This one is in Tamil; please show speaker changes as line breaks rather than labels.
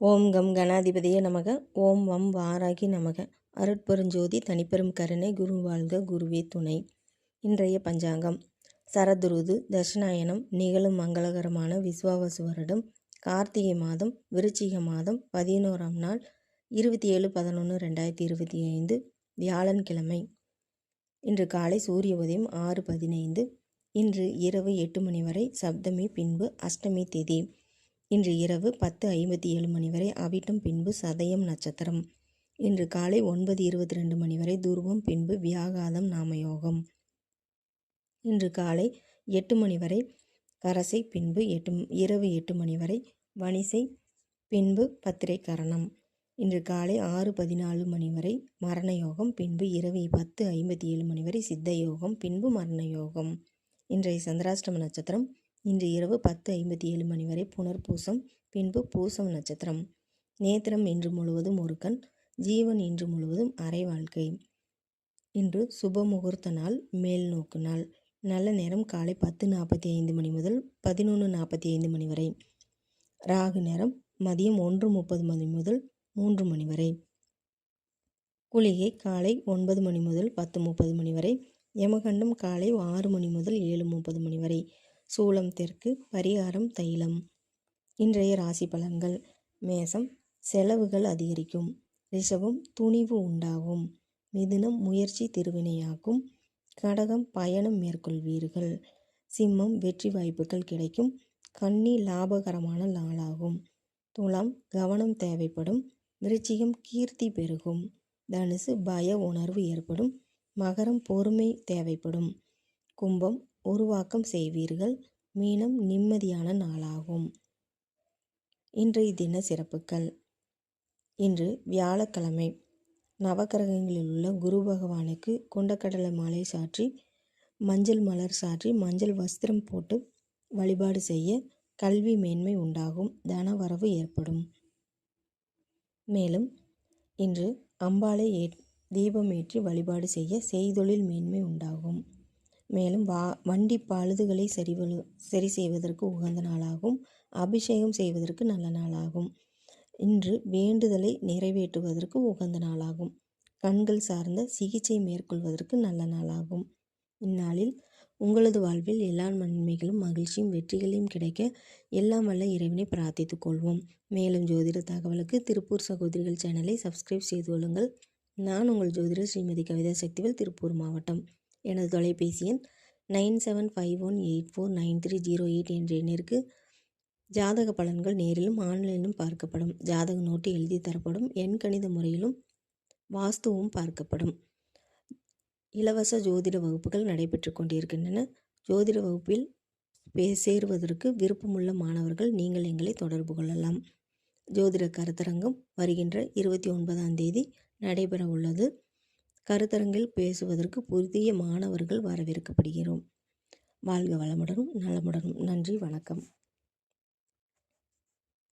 ஓம் கம் கணாதிபதியே நமக. ஓம் வம் வாராகி நமக. அருட்பெருஞ்சோதி தனிப்பெரும் கருணை குரு வாழ்க குருவே துணை. இன்றைய பஞ்சாங்கம். சரதுருது தர்ஷனாயனம் நிகழும் மங்களகரமான விஸ்வாவசு வருடம். கார்த்திகை மாதம் விருச்சிக மாதம் பதினோராம் நாள் இருபத்தி ஏழு பதினொன்று ரெண்டாயிரத்தி இருபத்தி ஐந்து வியாழன்கிழமை இன்று காலை சூரிய உதயம் ஆறு பதினைந்து இன்று இரவு எட்டு மணி வரை சப்தமி பின்பு அஷ்டமி திதி. இன்று இரவு பத்து ஐம்பத்தி ஏழு மணி வரை அவிட்டம் பின்பு சதயம் நட்சத்திரம். இன்று காலை ஒன்பது இருபத்தி ரெண்டு மணி வரை துருவம் பின்பு வியாகாதம் நாமயோகம். இன்று காலை எட்டு மணி வரை கரசை பின்பு எட்டு இரவு எட்டு மணி வரை வணிசை பின்பு பத்திரை கரணம். இன்று காலை ஆறு பதினாலு மணி வரை மரண யோகம் பின்பு இரவு பத்து ஐம்பத்தி ஏழு மணி வரை சித்த யோகம் பின்பு மரண யோகம் இன்றைய சந்திராஷ்டம நட்சத்திரம் இன்று இரவு பத்து ஐம்பத்தி ஏழு மணி வரை புனர்பூசம் பின்பு பூசம் நட்சத்திரம். நேத்திரம் இன்று முழுவதும் ஒரு கண் ஜீவன் இன்று முழுவதும் அரை வாழ்க்கை. இன்று சுப முகூர்த்த நாள் மேல் நோக்கு நாள். நல்ல நேரம் காலை பத்து நாற்பத்தி ஐந்து மணி முதல் பதினொன்று நாற்பத்தி ஐந்து மணி வரை. ராகு நேரம் மதியம் ஒன்று முப்பது மணி முதல் மூன்று மணி வரை. குளிகை காலை ஒன்பது மணி முதல் பத்து முப்பது மணி வரை. யமகண்டம் காலை ஆறு மணி முதல் ஏழு முப்பது மணி வரை. சூளம் தெற்கு பரிகாரம் தைலம். இன்றைய ராசி பலன்கள். மேசம் செலவுகள் அதிகரிக்கும். ரிஷபம் துணிவு உண்டாகும். மிதுனம் முயற்சி திருவினையாகும் கடகம் பயணம் மேற்கொள்வீர்கள். சிம்மம் வெற்றி வாய்ப்புகள் கிடைக்கும். கன்னி லாபகரமான நாளாகும். துலாம் கவனம் தேவைப்படும். விருச்சிகம் கீர்த்தி பெருகும். தனுசு பய உணர்வு ஏற்படும். மகரம் பொறுமை தேவைப்படும். கும்பம் உருவாக்கம் செய்வீர்கள். மீனம் நிம்மதியான நாளாகும். இன்றைய தின சிறப்புகள். இன்று வியாழக்கிழமை நவக்கிரகங்களில் உள்ள குரு பகவானுக்கு கொண்டக்கடலை மாலை சாற்றி மஞ்சள் மலர் சாற்றி மஞ்சள் வஸ்திரம் போட்டு வழிபாடு செய்ய கல்வி மேன்மை உண்டாகும். தனவரவு ஏற்படும். மேலும் இன்று அம்பாலை ஏ தீபம் ஏற்றி வழிபாடு செய்ய செய்தொழில் மேன்மை உண்டாகும். மேலும் வா வண்டி பழுதுகளை சரி சரி செய்வதற்கு உகந்த நாளாகும். அபிஷேகம் செய்வதற்கு நல்ல நாளாகும். இன்று வேண்டுதலை நிறைவேற்றுவதற்கு உகந்த நாளாகும். கண்கள் சார்ந்த சிகிச்சை மேற்கொள்வதற்கு நல்ல நாளாகும். இந்நாளில் உங்களது வாழ்வில் எல்லா நன்மைகளும் மகிழ்ச்சியும் வெற்றிகளையும் கிடைக்க எல்லாம் வல்ல இறைவனை பிரார்த்தித்துக் கொள்வோம். மேலும் ஜோதிட தகவலுக்கு திருப்பூர் சகோதரிகள் சேனலை சப்ஸ்கிரைப் செய்து கொள்ளுங்கள். நான் உங்கள் ஜோதிடர் ஸ்ரீமதி கவிதா சக்திவேல் திருப்பூர் மாவட்டம். எனது தொலைபேசி எண் nine seven five one eight four nine three zero eight என்ற எண்ணிற்கு ஜாதக பலன்கள் நேரிலும் ஆன்லைனிலும் பார்க்கப்படும். ஜாதக நோட்டு எழுதி தரப்படும். எண் கணித முறையிலும் வாஸ்துவும் பார்க்கப்படும். இலவச ஜோதிட வகுப்புகள் நடைபெற்று கொண்டிருக்கின்றன. ஜோதிட வகுப்பில் பே சேருவதற்கு விருப்பமுள்ள மாணவர்கள் நீங்கள் எங்களை தொடர்பு கொள்ளலாம். ஜோதிட கருத்தரங்கம் வருகின்ற இருபத்தி ஒன்பதாம் தேதி நடைபெற உள்ளது கருத்தரங்கில் பேசுவதற்கு புதிய மாணவர்கள் வரவேற்கப்படுகிறோம். வாழ்க வளமுடனும் நலமுடனும். நன்றி வணக்கம்.